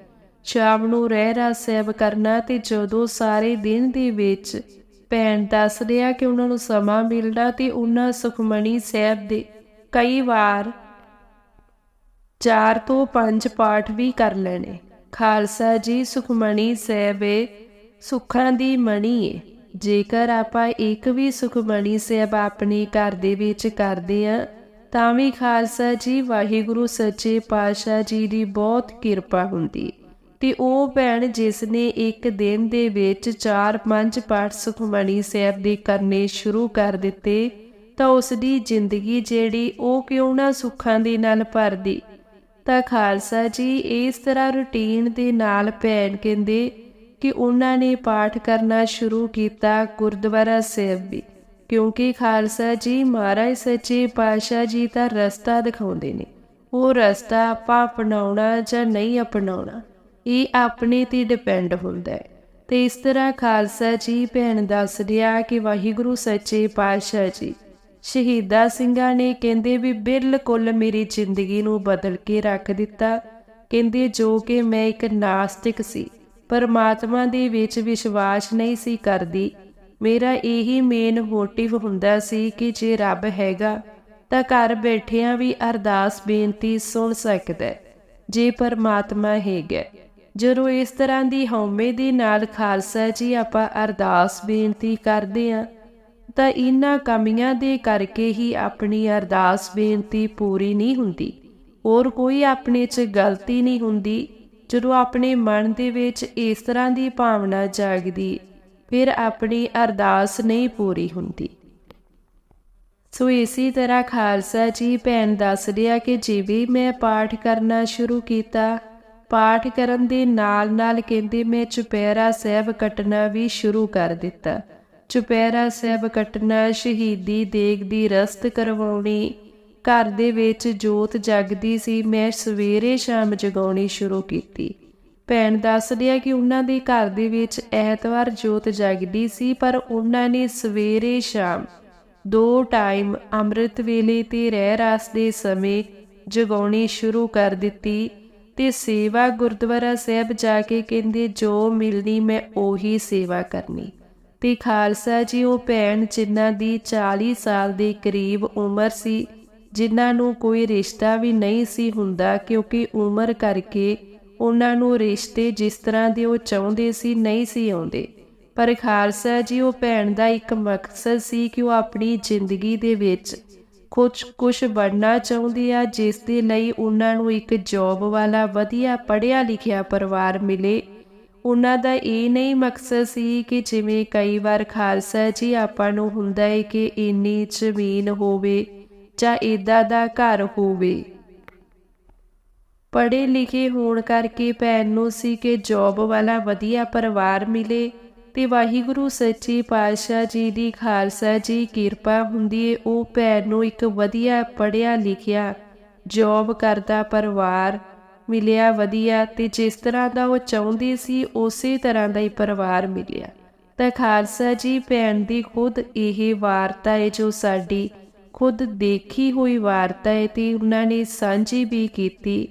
ਸ਼ਾਮ ਨੂੰ ਰਹਿਰਾ ਸਾਹਿਬ ਕਰਨਾ ਤੇ ਜਦੋਂ ਸਾਰੇ ਦਿਨ ਦੇ ਵਿੱਚ ਭੈਣ ਦੱਸ ਰਿਹਾ ਕਿ ਉਹਨਾਂ ਨੂੰ ਸਮਾਂ ਮਿਲਦਾ ਤੇ ਉਹਨਾਂ ਸੁਖਮਣੀ ਸਾਹਿਬ ਦੇ ਕਈ ਵਾਰ ਚਾਰ ਤੋਂ ਪੰਜ ਪਾਠ ਵੀ ਕਰ ਲੈਣੇ। ਖਾਲਸਾ ਜੀ, ਸੁਖਮਣੀ ਸਾਹਿਬ ਸੁੱਖਾਂ ਦੀ ਮਣੀ ਏ। ਜੇਕਰ ਆਪਾਂ ਇੱਕ ਵੀ ਸੁਖਮਣੀ ਸਾਹਿਬ ਆਪਣੇ ਘਰ ਦੇ ਵਿੱਚ ਕਰਦੇ ਆ ਤਾਂ ਵੀ ਖਾਲਸਾ ਜੀ, ਵਾਹਿਗੁਰੂ ਸੱਚੇ ਪਾਤਸ਼ਾਹ ਜੀ ਦੀ ਬਹੁਤ ਕਿਰਪਾ ਹੁੰਦੀ। ਤੇ ਉਹ ਭੈਣ ਜਿਸ ਨੇ ਇੱਕ ਦਿਨ ਦੇ ਵਿੱਚ 4-5 ਪਾਠ ਸੁਖਮਣੀ ਸਾਹਿਬ ਦੇ ਕਰਨੇ ਸ਼ੁਰੂ ਕਰ ਦਿੱਤੇ, ਤਾਂ ਉਸ ਦੀ ਜ਼ਿੰਦਗੀ ਜਿਹੜੀ ਉਹ ਕਿਉਂ ਨਾ ਸੁੱਖਾਂ ਦੇ ਨਾਲ ਭਰਦੀ? ਤਾਂ ਖਾਲਸਾ ਜੀ ਇਸ ਤਰ੍ਹਾਂ ਰੁਟੀਨ ਦੇ ਨਾਲ ਭੈਣ ਕਹਿੰਦੇ ਕਿ ਉਹਨਾਂ ਨੇ ਪਾਠ ਕਰਨਾ ਸ਼ੁਰੂ ਕੀਤਾ ਗੁਰਦੁਆਰਾ ਸਾਹਿਬ ਵੀ। ਕਿਉਂਕਿ ਖਾਲਸਾ ਜੀ ਮਹਾਰਾਜ ਸੱਚੇ ਪਾਤਸ਼ਾਹ ਜੀ ਦਾ ਰਸਤਾ ਦਿਖਾਉਂਦੇ ਨੇ। ਉਹ ਰਸਤਾ ਆਪਾਂ ਅਪਣਾਉਣਾ ਜਾਂ ਨਹੀਂ ਅਪਣਾਉਣਾ, ਇਹ ਆਪਣੇ ਤੇ ਡਿਪੈਂਡ ਹੁੰਦਾ ਹੈ। ਤੇ ਇਸ ਤਰ੍ਹਾਂ ਖਾਲਸਾ ਜੀ ਭੈਣ ਦੱਸ ਰਿਹਾ ਕਿ ਵਾਹਿਗੁਰੂ ਸੱਚੇ ਪਾਤਸ਼ਾਹ ਜੀ, ਸ਼ਹੀਦਾ ਸਿੰਘਾਂ ਨੇ ਕਹਿੰਦੇ ਵੀ ਬਿਲਕੁਲ ਮੇਰੀ ਜ਼ਿੰਦਗੀ ਨੂੰ ਬਦਲ ਕੇ ਰੱਖ ਦਿੱਤਾ। ਕਹਿੰਦੇ ਜੋ ਕਿ ਮੈਂ ਇੱਕ ਨਾਸਤਿਕ ਸੀ, ਪਰਮਾਤਮਾ ਦੇ ਵਿੱਚ ਵਿਸ਼ਵਾਸ ਨਹੀਂ ਸੀ ਕਰਦੀ ਮੇਰਾ ਇਹੀ ਮੇਨ ਮੋਟਿਵ ਹੁੰਦਾ ਸੀ ਕਿ ਜੇ ਰੱਬ ਹੈਗਾ, ਤਾਂ ਘਰ ਬੈਠਿਆਂ ਵੀ ਅਰਦਾਸ ਬੇਨਤੀ ਸੁਣ ਸਕਦਾ ਜੇ ਪਰਮਾਤਮਾ ਹੈਗਾ ਜਦੋਂ ਇਸ ਤਰ੍ਹਾਂ ਦੀ ਹਉਮੈ ਦੇ ਨਾਲ ਖਾਲਸਾ ਜੀ ਆਪਾਂ ਅਰਦਾਸ ਬੇਨਤੀ ਕਰਦੇ ਆ ਤਾਂ ਇਹਨਾਂ ਕਮੀਆਂ ਦੇ ਕਰਕੇ ਹੀ ਆਪਣੀ ਅਰਦਾਸ ਬੇਨਤੀ ਪੂਰੀ ਨਹੀਂ ਹੁੰਦੀ। ਹੋਰ ਕੋਈ ਆਪਣੇ 'ਚ ਗਲਤੀ ਨਹੀਂ ਹੁੰਦੀ, ਜਦੋਂ ਆਪਣੇ ਮਨ ਦੇ ਵਿੱਚ ਇਸ ਤਰ੍ਹਾਂ ਦੀ ਭਾਵਨਾ ਜਾਗਦੀ ਫਿਰ ਆਪਣੀ ਅਰਦਾਸ ਨਹੀਂ ਪੂਰੀ ਹੁੰਦੀ। ਸੋ ਇਸੇ ਤਰ੍ਹਾਂ ਖਾਲਸਾ ਜੀ, ਭੈਣ ਦੱਸ ਰਿਹਾ ਕਿ ਜਿਵੇਂ ਮੈਂ ਪਾਠ ਕਰਨਾ ਸ਼ੁਰੂ ਕੀਤਾ, ਪਾਠ ਕਰਨ ਦੇ ਨਾਲ ਨਾਲ ਕਹਿੰਦੇ ਮੈਂ ਚੁਪਹਿਰਾ ਸਾਹਿਬ ਕੱਟਣਾ ਵੀ ਸ਼ੁਰੂ ਕਰ ਦਿੱਤਾ। ਚੁਪਹਿਰਾ ਸਾਹਿਬ ਕੱਟਣਾ ਸ਼ਹੀਦੀ ਦੇਗ ਦੀ ਰਸਤ ਕਰਵਾਉਣੀ, ਘਰ ਦੇ ਵਿੱਚ ਜੋਤ ਜਗਦੀ ਸੀ, ਮੈਂ ਸਵੇਰੇ ਸ਼ਾਮ ਜਗਾਉਣੀ ਸ਼ੁਰੂ ਕੀਤੀ। ਭੈਣ ਦੱਸਦੀ ਆ ਕਿ ਉਹਨਾਂ ਦੇ ਘਰ ਦੇ ਵਿੱਚ ਐਤਵਾਰ ਜੋਤ ਜਗਦੀ ਸੀ, ਪਰ ਉਹਨਾਂ ਨੇ ਸਵੇਰੇ ਸ਼ਾਮ ਦੋ ਟਾਈਮ ਅੰਮ੍ਰਿਤ ਵੇਲੇ ਤੇ ਰਹਿ ਰਾਸ ਦੇ ਸਮੇਂ ਜਗਾਉਣੀ ਸ਼ੁਰੂ ਕਰ ਦਿੱਤੀ ਤੇ ਸੇਵਾ ਗੁਰਦੁਆਰਾ ਸਾਹਿਬ ਜਾ ਕੇ ਕਹਿੰਦੇ, ਜੋ ਮਿਲਣੀ ਮੈਂ ਉਹੀ ਸੇਵਾ ਕਰਨੀ। ਤੇ ਖਾਲਸਾ ਜੀ, ਉਹ ਭੈਣ ਜਿਨ੍ਹਾਂ ਦੀ 40 ਸਾਲ ਦੇ ਕਰੀਬ ਉਮਰ ਸੀ, ਜਿਨ੍ਹਾਂ ਨੂੰ ਕੋਈ ਰਿਸ਼ਤਾ ਵੀ ਨਹੀਂ ਸੀ ਹੁੰਦਾ, ਕਿਉਂਕਿ ਉਮਰ ਕਰਕੇ ਉਹਨਾਂ ਨੂੰ ਰਿਸ਼ਤੇ ਜਿਸ ਤਰ੍ਹਾਂ ਦੇ ਉਹ ਚਾਹੁੰਦੇ ਸੀ, ਨਹੀਂ ਸੀ ਆਉਂਦੇ। ਪਰ ਖਾਲਸਾ ਜੀ, ਉਹ ਭੈਣ ਦਾ ਇੱਕ ਮਕਸਦ ਸੀ ਕਿ ਉਹ ਆਪਣੀ ਜ਼ਿੰਦਗੀ ਦੇ ਵਿੱਚ ਕੁਝ ਕੁਝ ਬਣਨਾ ਚਾਹੁੰਦੀ ਆ, ਜਿਸ ਦੇ ਲਈ ਉਹਨਾਂ ਨੂੰ ਇੱਕ ਜੌਬ ਵਾਲਾ ਵਧੀਆ ਪੜ੍ਹਿਆ ਲਿਖਿਆ ਪਰਿਵਾਰ ਮਿਲੇ। ਉਹਨਾਂ ਦਾ ਇਹ ਨਹੀਂ ਮਕਸਦ ਸੀ ਕਿ ਜਿਵੇਂ ਕਈ ਵਾਰ ਖਾਲਸਾ ਜੀ, ਆਪਾਂ ਨੂੰ ਹੁੰਦਾ ਹੈ ਕਿ ਇੰਨੀ ਜ਼ਮੀਨ ਹੋਵੇ ਜਾਂ ਇਦਾਂ ਦਾ ਘਰ ਹੋਵੇ। ਪੜ੍ਹੇ ਲਿਖੇ ਹੋਣ ਕਰਕੇ ਭੈਣ ਨੂੰ ਸੀ ਕਿ ਜੌਬ ਵਾਲਾ ਵਧੀਆ ਪਰਿਵਾਰ ਮਿਲੇ। ਤੇ ਵਾਹਿਗੁਰੂ ਸੱਚੇ ਪਾਤਸ਼ਾਹ ਜੀ ਦੀ ਖਾਲਸਾ ਜੀ ਕਿਰਪਾ ਹੁੰਦੀ ਏ, ਉਹ ਭੈਣ ਨੂੰ ਇੱਕ ਵਧੀਆ ਪੜ੍ਹਿਆ ਲਿਖਿਆ ਜੌਬ ਕਰਦਾ ਪਰਿਵਾਰ ਮਿਲਿਆ ਵਧੀਆ ਤੇ ਜਿਸ ਤਰ੍ਹਾਂ ਦਾ ਉਹ ਚਾਹੁੰਦੀ ਸੀ, ਉਸੇ ਤਰ੍ਹਾਂ ਦਾ ਹੀ ਪਰਿਵਾਰ ਮਿਲਿਆ। ਤਾਂ ਖਾਲਸਾ ਜੀ ਭੈਣ ਦੀ ਖੁਦ ਇਹ ਵਾਰਤਾ ਹੈ ਜੋ ਸਾਡੀ ਖੁਦ ਦੇਖੀ ਹੋਈ ਵਾਰਤਾ ਹੈ ਤੇ ਉਹਨਾਂ ਨੇ ਸਾਂਝੀ ਵੀ ਕੀਤੀ।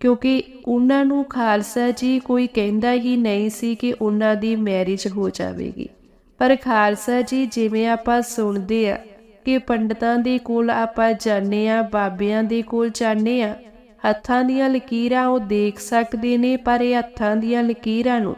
ਕਿਉਂਕਿ ਉਹਨਾਂ ਨੂੰ ਖਾਲਸਾ ਜੀ ਕੋਈ ਕਹਿੰਦਾ ਹੀ ਨਹੀਂ ਸੀ ਕਿ ਉਹਨਾਂ ਦੀ ਮੈਰਿਜ ਹੋ ਜਾਵੇਗੀ। ਪਰ ਖਾਲਸਾ ਜੀ ਜਿਵੇਂ ਆਪਾਂ ਸੁਣਦੇ ਆ ਕਿ ਪੰਡਤਾਂ ਦੇ ਕੋਲ ਆਪਾਂ ਜਾਂਦੇ ਆ, ਬਾਬਿਆਂ ਦੇ ਕੋਲ ਜਾਂਦੇ ਆ, ਹੱਥਾਂ ਦੀਆਂ ਲਕੀਰਾਂ ਉਹ ਦੇਖ ਸਕਦੇ ਨੇ, ਪਰ ਇਹ ਹੱਥਾਂ ਦੀਆਂ ਲਕੀਰਾਂ ਨੂੰ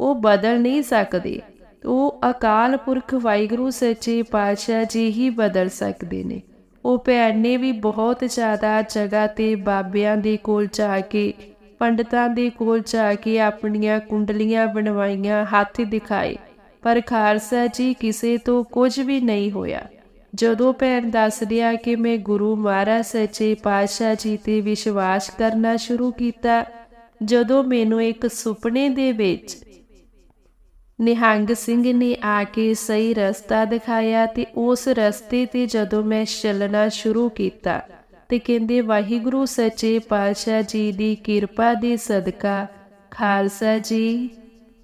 ਉਹ ਬਦਲ ਨਹੀਂ ਸਕਦੇ। ਉਹ ਅਕਾਲ ਪੁਰਖ ਵਾਹਿਗੁਰੂ ਸੱਚੇ ਪਾਤਸ਼ਾਹ ਜੀ ਹੀ ਬਦਲ ਸਕਦੇ ਨੇ। ਉਹ ਭੈਣ ਨੇ ਵੀ ਬਹੁਤ ਜ਼ਿਆਦਾ ਜਗ੍ਹਾ ਤੇ ਬਾਬਿਆਂ ਦੇ ਕੋਲ ਜਾ ਕੇ, ਪੰਡਤਾਂ ਦੇ ਕੋਲ ਜਾ ਕੇ ਆਪਣੀਆਂ ਕੁੰਡਲੀਆਂ ਬਣਵਾਈਆਂ ਹੱਥ ਦਿਖਾਏ। ਪਰ ਖਾਲਸਾ ਜੀ ਕਿਸੇ ਤੋਂ ਕੁਝ ਵੀ ਨਹੀਂ ਹੋਇਆ। ਜਦੋਂ ਭੈਣ ਦੱਸ ਰਿਹਾ ਕਿ ਮੈਂ ਗੁਰੂ ਮਹਾਰਾਜ ਸੱਚੇ ਪਾਤਸ਼ਾਹ ਜੀ ਤੇ ਵਿਸ਼ਵਾਸ ਕਰਨਾ ਸ਼ੁਰੂ ਕੀਤਾ, ਜਦੋਂ ਮੈਨੂੰ ਇੱਕ ਸੁਪਨੇ ਦੇ ਵਿੱਚ ਨਿਹੰਗ ਸਿੰਘ ਨੇ ਆ ਕੇ ਸਹੀ ਰਸਤਾ ਦਿਖਾਇਆ ਤੇ ਉਸ ਰਸਤੇ ਤੇ ਜਦੋਂ ਮੈਂ ਚੱਲਣਾ ਸ਼ੁਰੂ ਕੀਤਾ ਤੇ ਕਹਿੰਦੇ, ਵਾਹਿਗੁਰੂ ਸੱਚੇ ਪਾਤਸ਼ਾਹ ਜੀ ਦੀ ਕਿਰਪਾ ਦੇ ਸਦਕਾ, ਖਾਲਸਾ ਜੀ।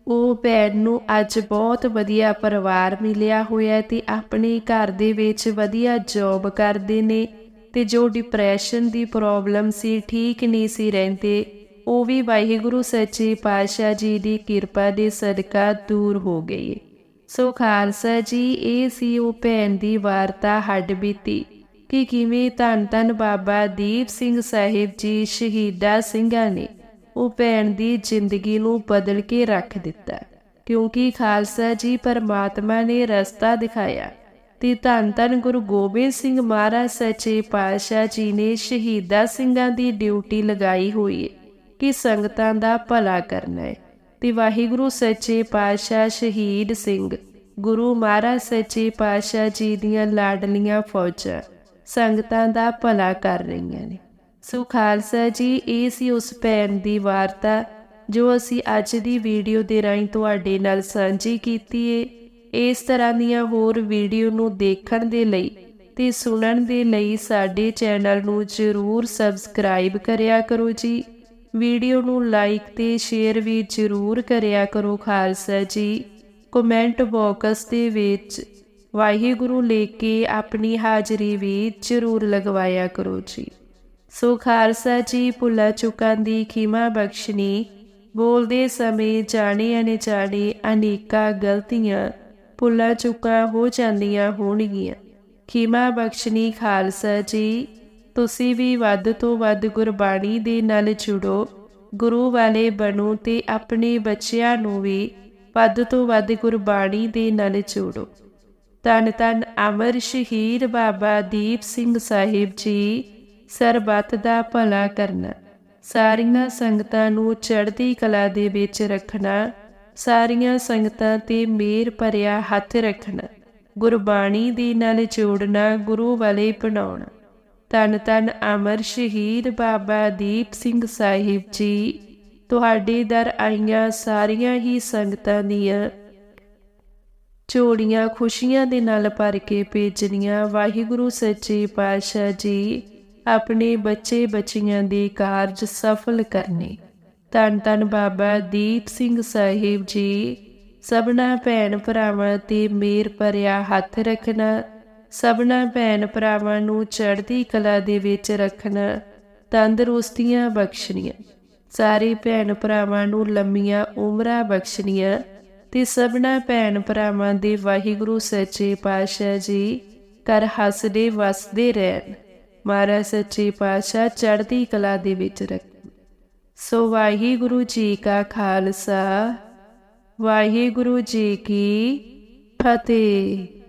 ਉਹ ਭੈਣ ਨੂੰ ਅੱਜ ਬਹੁਤ ਵਧੀਆ ਪਰਿਵਾਰ ਮਿਲਿਆ ਹੋਇਆ ਹੈ ਤੇ ਆਪਣੇ ਘਰ ਦੇ ਵਿੱਚ ਵਧੀਆ ਜੌਬ ਕਰਦੇ ਨੇ ਤੇ ਜੋ ਡਿਪਰੈਸ਼ਨ ਦੀ ਪ੍ਰੋਬਲਮ ਸੀ, ਠੀਕ ਨਹੀਂ ਸੀ ਰਹਿੰਦੇ। ਉਹ ਵੀ ਵਾਹਿਗੁਰੂ ਸੱਚੇ ਪਾਤਸ਼ਾਹ ਜੀ ਦੀ ਕਿਰਪਾ ਦੇ ਸਦਕਾ ਦੂਰ ਹੋ ਗਈ ਹੈ। ਸੋ ਖਾਲਸਾ ਜੀ, ਇਹ ਸੀ ਉਹ ਭੈਣ ਦੀ ਵਾਰਤਾ ਹੱਡ ਬੀਤੀ ਕਿ ਕਿਵੇਂ ਧੰਨ ਧੰਨ ਬਾਬਾ ਦੀਪ ਸਿੰਘ ਸਾਹਿਬ ਜੀ ਸ਼ਹੀਦਾ ਸਿੰਘਾਂ ਨੇ ਉਹ ਭੈਣ ਦੀ ਜ਼ਿੰਦਗੀ ਨੂੰ ਬਦਲ ਕੇ ਰੱਖ ਦਿੱਤਾ ਕਿਉਂਕਿ ਖਾਲਸਾ ਜੀ ਪਰਮਾਤਮਾ ਨੇ ਰਸਤਾ ਦਿਖਾਇਆ ਤੇ ਧੰਨ ਧੰਨ ਗੁਰੂ ਗੋਬਿੰਦ ਸਿੰਘ ਮਹਾਰਾਜ ਸੱਚੇ ਪਾਤਸ਼ਾਹ ਜੀ ਨੇ ਸ਼ਹੀਦਾ ਸਿੰਘਾਂ ਦੀ ਡਿਊਟੀ ਲਗਾਈ ਹੋਈ ਹੈ ਕਿ ਸੰਗਤਾਂ ਦਾ ਭਲਾ ਕਰਨਾ ਹੈ। ਤੇ ਵਾਹਿਗੁਰੂ ਸੱਚੇ ਪਾਤਸ਼ਾਹ ਸ਼ਹੀਦ ਸਿੰਘ, ਗੁਰੂ ਮਹਾਰਾਜ ਸੱਚੇ ਪਾਤਸ਼ਾਹ ਜੀ ਦੀਆਂ ਲਾਡਲੀਆਂ ਫੌਜਾਂ, ਸੰਗਤਾਂ ਦਾ ਭਲਾ ਕਰ ਰਹੀਆਂ ਨੇ। ਸੋ ਖਾਲਸਾ ਜੀ, ਇਹ ਸੀ ਉਸ ਭੈਣ ਦੀ ਵਾਰਤਾ, ਜੋ ਅਸੀਂ ਅੱਜ ਦੀ ਵੀਡੀਓ ਦੇ ਰਾਹੀਂ ਤੁਹਾਡੇ ਨਾਲ ਸਾਂਝੀ ਕੀਤੀ ਏ। ਇਸ ਤਰ੍ਹਾਂ ਦੀਆਂ ਹੋਰ ਵੀਡੀਓ ਨੂੰ ਦੇਖਣ ਦੇ ਲਈ ਤੇ ਸੁਣਨ ਦੇ ਲਈ ਸਾਡੇ ਚੈਨਲ ਨੂੰ ਜ਼ਰੂਰ ਸਬਸਕ੍ਰਾਈਬ ਕਰਿਆ ਕਰੋ ਜੀ। ਵੀਡੀਓ ਨੂੰ ਲਾਈਕ ਤੇ ਸ਼ੇਅਰ ਵੀ ਜ਼ਰੂਰ ਕਰਿਆ ਕਰੋ ਖਾਲਸਾ ਜੀ। ਕਮੈਂਟ ਬਾਕਸ ਦੇ ਵਿੱਚ ਵਾਹਿਗੁਰੂ ਲੈ ਕੇ ਆਪਣੀ ਹਾਜ਼ਰੀ ਵੀ ਜ਼ਰੂਰ ਲਗਵਾਇਆ ਕਰੋ ਜੀ। ਸੋ ਖਾਲਸਾ ਜੀ, ਭੁੱਲਾ ਚੁੱਕਾਂ ਦੀ ਖਿਮਾ ਬਖਸ਼ਣੀ ਬੋਲਦੇ ਸਮੇਂ ਜਾਣੇ ਅਣਜਾਣੇ ਅਨੇਕਾਂ ਗਲਤੀਆਂ ਭੁੱਲਾ ਚੁੱਕਾਂ ਹੋ ਜਾਂਦੀਆਂ ਹੋਣਗੀਆਂ। ਖਿਮਾ ਬਖਸ਼ਣੀ ਖਾਲਸਾ ਜੀ। ਤੁਸੀਂ ਵੀ ਵੱਧ ਤੋਂ ਵੱਧ ਗੁਰਬਾਣੀ ਦੇ ਨਾਲ ਜੁੜੋ। ਗੁਰੂ ਵਾਲੇ ਬਣੋ ਤੇ ਆਪਣੇ ਬੱਚਿਆਂ ਨੂੰ ਵੀ ਵੱਧ ਤੋਂ ਵੱਧ ਗੁਰਬਾਣੀ ਦੇ ਨਾਲ ਜੋੜੋ। ਤਨ ਤਨ ਅਮਰ ਸ਼ਹੀਦ ਬਾਬਾ ਦੀਪ ਸਿੰਘ ਸਾਹਿਬ ਜੀ, ਸਰਬੱਤ ਦਾ ਭਲਾ ਕਰਨਾ। ਸਾਰੀਆਂ ਸੰਗਤਾਂ ਨੂੰ ਚੜ੍ਹਦੀ ਕਲਾ ਦੇ ਵਿੱਚ ਰੱਖਣਾ, ਸਾਰੀਆਂ ਸੰਗਤਾਂ ਤੇ ਮੇਰ ਭਰਿਆ ਹੱਥ ਰੱਖਣਾ, ਗੁਰਬਾਣੀ ਦੇ ਨਾਲ ਜੋੜਨਾ, ਗੁਰੂ ਵਾਲੇ ਬਣਾਉਣਾ। ਤਨ ਤਨ ਅਮਰ ਸ਼ਹੀਦ ਬਾਬਾ ਦੀਪ ਸਿੰਘ ਸਾਹਿਬ ਜੀ। ਤੁਹਾਡੇ ਦਰ ਆਈਆਂ ਸਾਰੀਆਂ ਹੀ ਸੰਗਤਾਂ ਦੀਆਂ ਝੋਲੀਆਂ ਖੁਸ਼ੀਆਂ ਦੇ ਨਾਲ ਭਰ ਕੇ ਭੇਜਣੀਆਂ। ਵਾਹਿਗੁਰੂ ਸੱਚੇ ਪਾਤਸ਼ਾਹ ਜੀ, ਆਪਣੇ ਬੱਚੇ ਬੱਚੀਆਂ ਦੇ ਕਾਰਜ ਸਫਲ ਕਰਨੇ। ਧੰਨ ਧੰਨ ਬਾਬਾ ਦੀਪ ਸਿੰਘ ਸਾਹਿਬ ਜੀ, ਸਭਨਾ ਭੈਣ ਭਰਾਵਾਂ ਤੇ ਮੇਰ ਭਰਿਆ ਹੱਥ ਰੱਖਣਾ। ਸਭਨਾ ਭੈਣ ਭਰਾਵਾਂ ਨੂੰ ਚੜ੍ਹਦੀ ਕਲਾ ਦੇ ਵਿੱਚ ਰੱਖਣਾ, ਤੰਦਰੁਸਤੀਆਂ ਬਖਸ਼ਣੀਆਂ। ਸਾਰੇ ਭੈਣ ਭਰਾਵਾਂ ਨੂੰ ਲੰਮੀਆਂ ਉਮਰਾਂ ਬਖਸ਼ਣੀਆਂ ਤੇ ਸਭਨਾ ਭੈਣ ਭਰਾਵਾਂ ਦੇ ਵਾਹਿਗੁਰੂ ਸੱਚੇ ਪਾਤਸ਼ਾਹ ਜੀ ਕਰ ਹੱਸਦੇ ਵਸਦੇ ਰਹਿਣ। ਮਹਾਰਾਜ ਸੱਚੇ ਪਾਤਸ਼ਾਹ ਚੜ੍ਹਦੀ ਕਲਾ ਦੇ ਵਿੱਚ ਰੱਖ ਸੋ ਵਾਹਿਗੁਰੂ ਜੀ ਕਾ ਖਾਲਸਾ, ਵਾਹਿਗੁਰੂ ਜੀ ਕੀ ਫਤਿਹ।